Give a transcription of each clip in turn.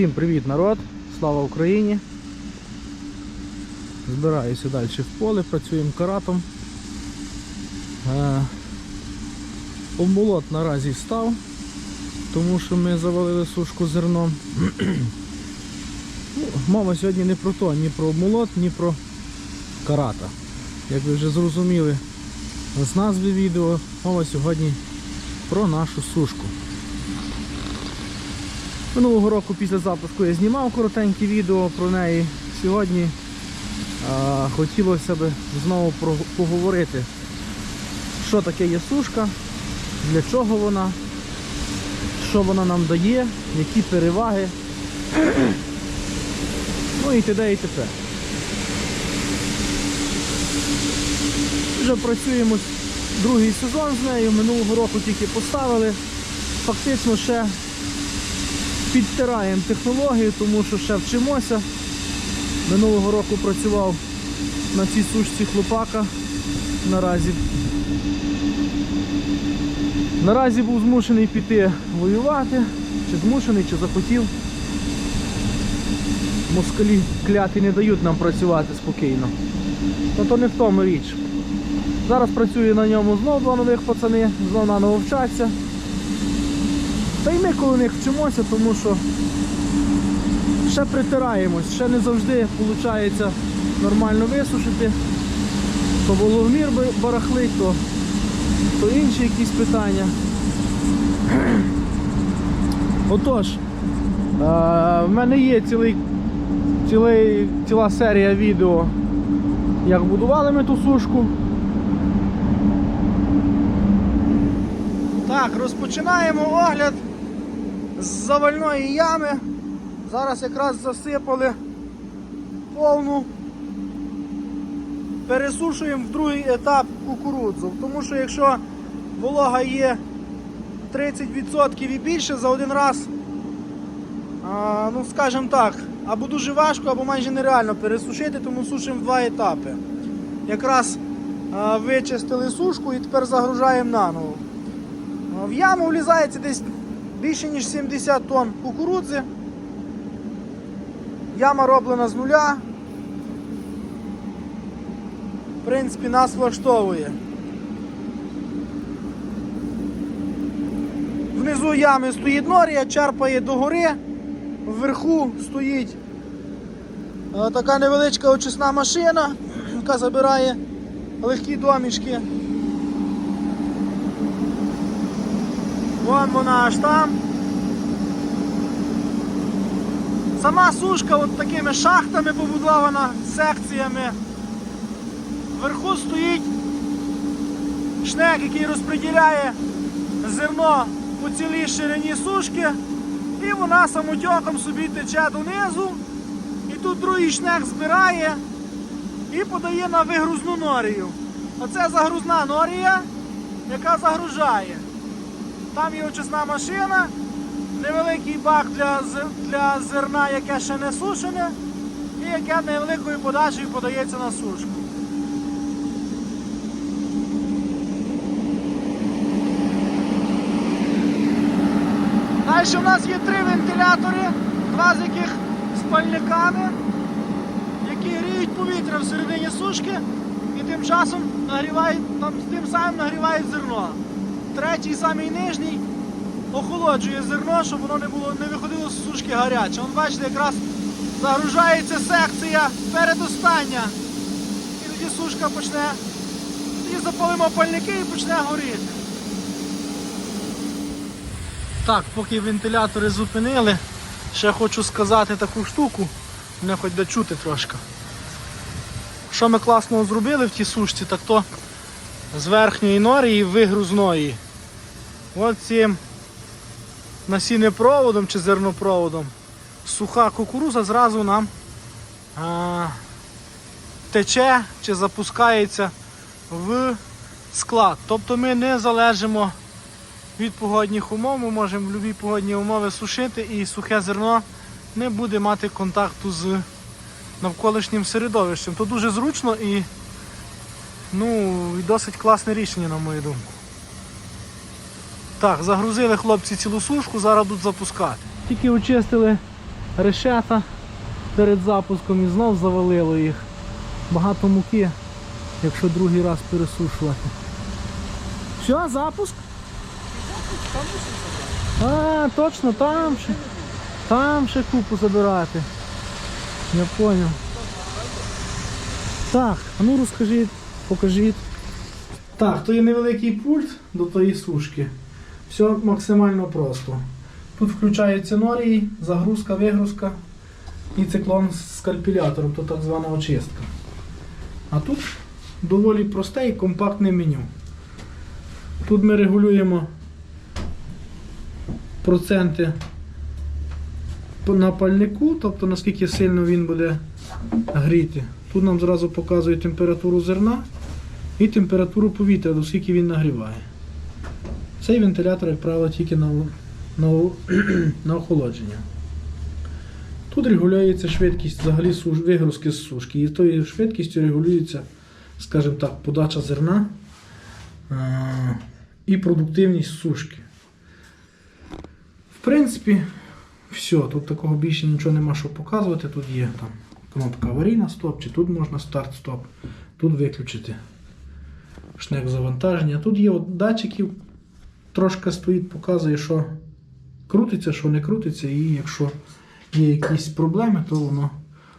Всім привіт народ! Слава Україні! Збираюся далі в поле, працюємо каратом. Е, Обмолот наразі став, тому що ми завалили сушку зерном. ну, мова сьогодні не про то, ні про обмолот, ні про карата. Як ви вже зрозуміли з назви відео, мова сьогодні про нашу сушку. Минулого року після запуску я знімав коротеньке відео про неї. Сьогодні а, хотілося б знову поговорити, що таке є сушка, для чого вона, що вона нам дає, які переваги. ну і т.д. і т.п. Вже працюємо другий сезон з нею, минулого року тільки поставили. Фактично ще підтираємо технологію, тому що ще вчимося. Минулого року працював на цій сушці хлопака. Наразі. Наразі був змушений піти воювати, чи змушений, чи захотів. Москалі кляті не дають нам працювати спокійно. Ну то не в тому річ. Зараз працює на ньому знову два нових пацани, знову наново вчаться. Та й ми коли них вчимося, тому що ще притираємось, ще не завжди виходить нормально висушити. То воловмір би- барахлить, то, то інші якісь питання. Отож, е, в мене є цілий, цілий, ціла серія відео, як будували ми ту сушку. Так, розпочинаємо огляд з завальної ями. Зараз якраз засипали повну. Пересушуємо в другий етап кукурудзу. Тому що якщо волога є 30% і більше за один раз, ну скажімо так, або дуже важко, або майже нереально пересушити, тому сушимо в два етапи. Якраз вичистили сушку і тепер загружаємо наново. В яму влізається десь більше ніж 70 тонн кукурудзи. Яма роблена з нуля. В принципі, нас влаштовує. Внизу ями стоїть норія, черпає догори, вверху стоїть е, така невеличка очисна машина, яка забирає легкі домішки. Вон вона аж там. Сама сушка от такими шахтами побудована, секціями. Вверху стоїть шнек, який розподіляє зерно по цілій ширині сушки. І вона самотьоком собі тече донизу. І тут другий шнек збирає і подає на вигрузну норію. Оце загрузна норія, яка загружає. Там є очисна машина, невеликий бак для, для зерна, яке ще не сушене, і яке невеликою подачею подається на сушку. Далі у нас є три вентилятори, два з яких з пальниками, які гріють повітря всередині сушки і тим часом нагрівають, там, тим самим нагрівають зерно. Третій, самий нижній, охолоджує зерно, щоб воно не було не виходило з сушки гаряче. Вон бачите, якраз загружається секція передостання. І тоді сушка почне. Тоді запалимо пальники і почне горіти. Так, поки вентилятори зупинили, ще хочу сказати таку штуку, мене хоч де чути трошки. Що ми класного зробили в тій сушці, так то з верхньої норії вигрузної. От цим насіннепроводом чи зернопроводом суха кукуруза зразу нам а, тече чи запускається в склад. Тобто ми не залежимо від погодних умов, ми можемо в будь-які погодні умови сушити і сухе зерно не буде мати контакту з навколишнім середовищем. То дуже зручно і ну, і досить класне рішення, на мою думку. Так, загрузили хлопці цілу сушку, зараз будуть запускати. Тільки очистили решета перед запуском і знов завалило їх. Багато муки, якщо другий раз пересушувати. Все, запуск? А, точно, там ще. Там ще купу забирати. Я понял. Так, а ну розкажіть, покажіть. Так, то є невеликий пульт до тої сушки. Все максимально просто. Тут включається норій, загрузка, вигрузка і циклон з скальпілятором, то так звана очистка. А тут доволі просте і компактне меню. Тут ми регулюємо проценти на пальнику, тобто наскільки сильно він буде гріти. Тут нам зразу показує температуру зерна і температуру повітря, до скільки він нагріває. Цей вентилятор, як правило, тільки на, на, на охолодження. Тут регулюється швидкість взагалі вигрузки з сушки. І тою швидкістю регулюється, скажімо так, подача зерна е- і продуктивність сушки. В принципі, все, тут такого більше нічого нема що показувати. Тут є там кнопка аварійна стоп, чи тут можна старт-стоп, тут виключити шнек завантаження. Тут є от датчиків, трошки стоїть, показує, що крутиться, що не крутиться, і якщо є якісь проблеми, то воно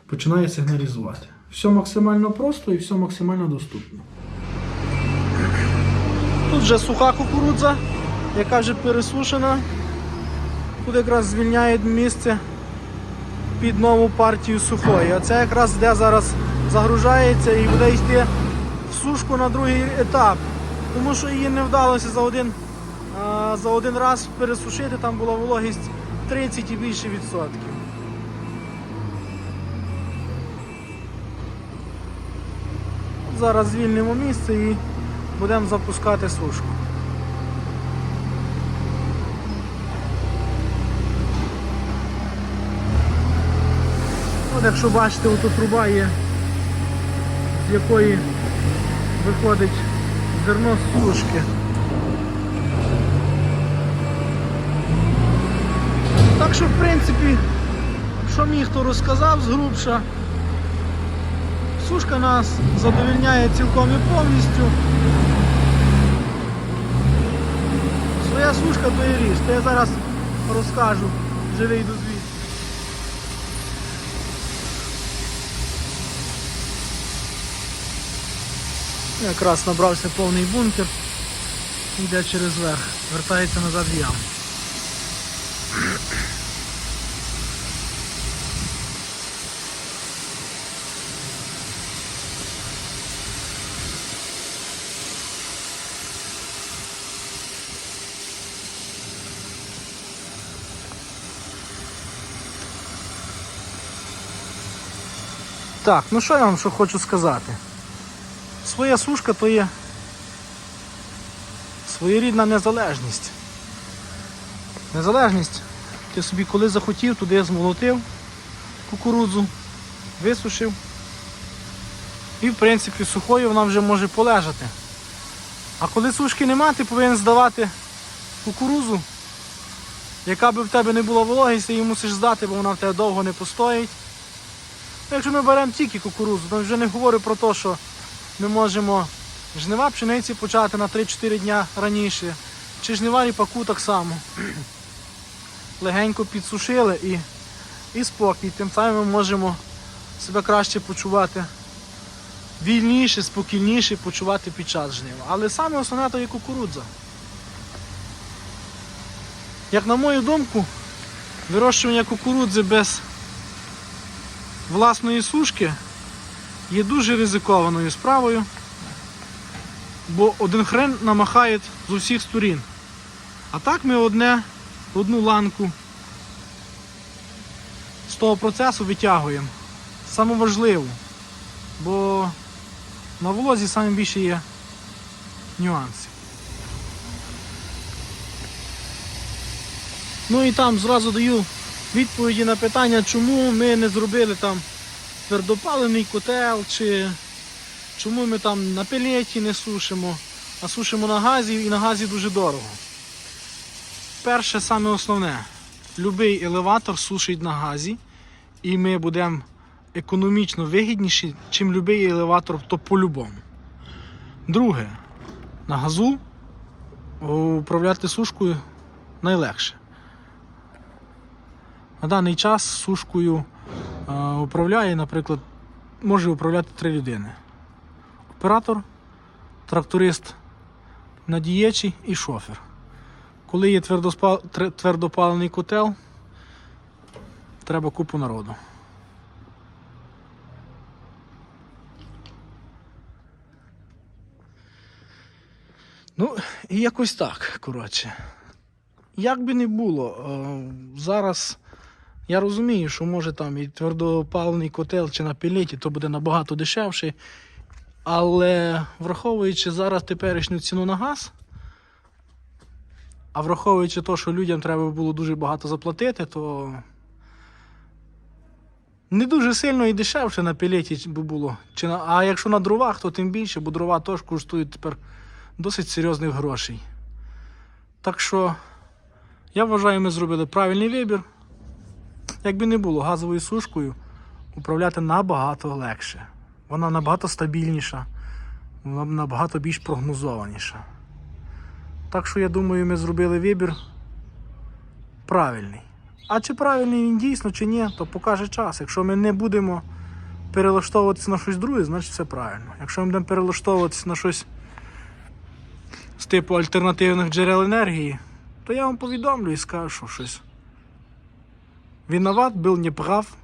починає сигналізувати. Все максимально просто і все максимально доступно. Тут вже суха кукурудза, яка вже пересушена. Тут якраз звільняє місце під нову партію сухої. А це якраз де зараз загружається і буде йти в сушку на другий етап. Тому що її не вдалося за один, а, за один раз пересушити, там була вологість 30 і більше відсотків. Зараз звільнимо місце і будемо запускати сушку. От якщо бачите, отут труба є, з якої виходить зерно з сушки. Так що, в принципі, що мені хто розказав згрубша, сушка нас задовільняє цілком і повністю. Своя сушка то є річ, то я зараз розкажу, вже вийду звідси. Якраз набрався повний бункер, йде через верх, вертається назад в яму. Так, ну що я вам що хочу сказати? Своя сушка то є своєрідна незалежність. Незалежність. Ти собі коли захотів, туди змолотив кукурудзу, висушив. І в принципі сухою вона вже може полежати. А коли сушки нема, ти повинен здавати кукурузу, яка би в тебе не була вологість, ти її мусиш здати, бо вона в тебе довго не постоїть. Якщо ми беремо тільки кукурузу, то вже не говорю про те, що ми можемо жнива пшениці почати на 3-4 дня раніше, чи жнива ріпаку так само. Легенько підсушили і, і спокій. Тим самим ми можемо себе краще почувати вільніше, спокійніше почувати під час жнива. Але саме основне то є кукурудза. Як на мою думку, вирощування кукурудзи без власної сушки є дуже ризикованою справою, бо один хрен намахає з усіх сторін. А так ми одне, одну ланку з того процесу витягуємо. Саме важливу, бо на волозі саме більше є нюанси. Ну і там зразу даю відповіді на питання, чому ми не зробили там твердопалений котел, чи чому ми там на пелеті не сушимо, а сушимо на газі і на газі дуже дорого. Перше, саме основне, будь-який елеватор сушить на газі, і ми будемо економічно вигідніші, чим будь-який елеватор, то по-любому. Друге, на газу управляти сушкою найлегше. На даний час сушкою е, управляє, наприклад, може управляти три людини: оператор, тракторист надіячий і шофер. Коли є твердопалений котел, треба купу народу. Ну, і якось так, коротше. Як би не було, е, зараз я розумію, що може там і твердопалений котел чи на пілеті, то буде набагато дешевше. Але враховуючи зараз теперішню ціну на газ, а враховуючи те, що людям треба було дуже багато заплатити, то не дуже сильно і дешевше на пілеті би було. Чи на... А якщо на дровах, то тим більше, бо дрова теж коштують тепер досить серйозних грошей. Так що я вважаю, ми зробили правильний вибір. Якби не було газовою сушкою, управляти набагато легше. Вона набагато стабільніша, вона набагато більш прогнозованіша. Так що я думаю, ми зробили вибір правильний. А чи правильний він дійсно, чи ні, то покаже час. Якщо ми не будемо перелаштовуватися на щось друге, значить все правильно. Якщо ми будемо перелаштовуватися на щось з типу альтернативних джерел енергії, то я вам повідомлю і скажу, що щось. Виноват, був неправ.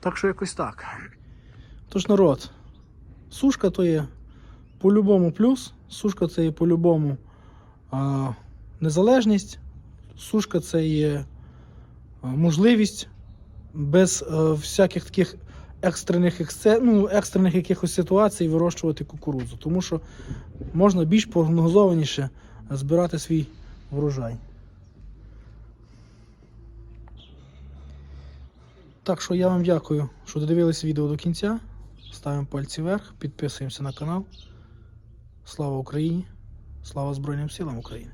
Так що якось так. Тож народ, сушка то є по-любому плюс, сушка це є по-любому незалежність, сушка це є можливість без а, всяких таких екстрених, ну, екстрених якихось ситуацій вирощувати кукурудзу, тому що можна більш прогнозованіше збирати свій врожай. Так що я вам дякую, що додивились відео до кінця. Ставимо пальці вверх, підписуємося на канал. Слава Україні! Слава Збройним силам України!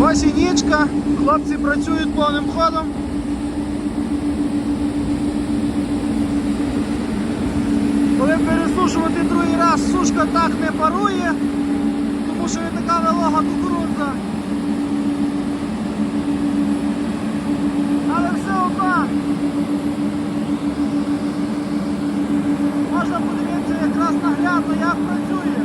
Ось нічка, хлопці працюють повним ходом. Коли пересушувати другий раз, сушка так не парує, тому що не така волога кукурудза. Але все одно можна подивитися якраз наглядно, як працює.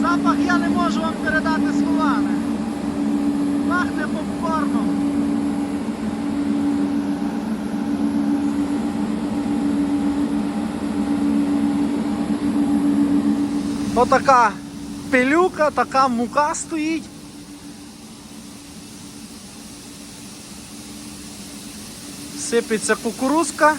Запах я не можу вам передати словами. Пахне попкорном. Отака пилюка, така мука стоїть. Сипеться кукурузка.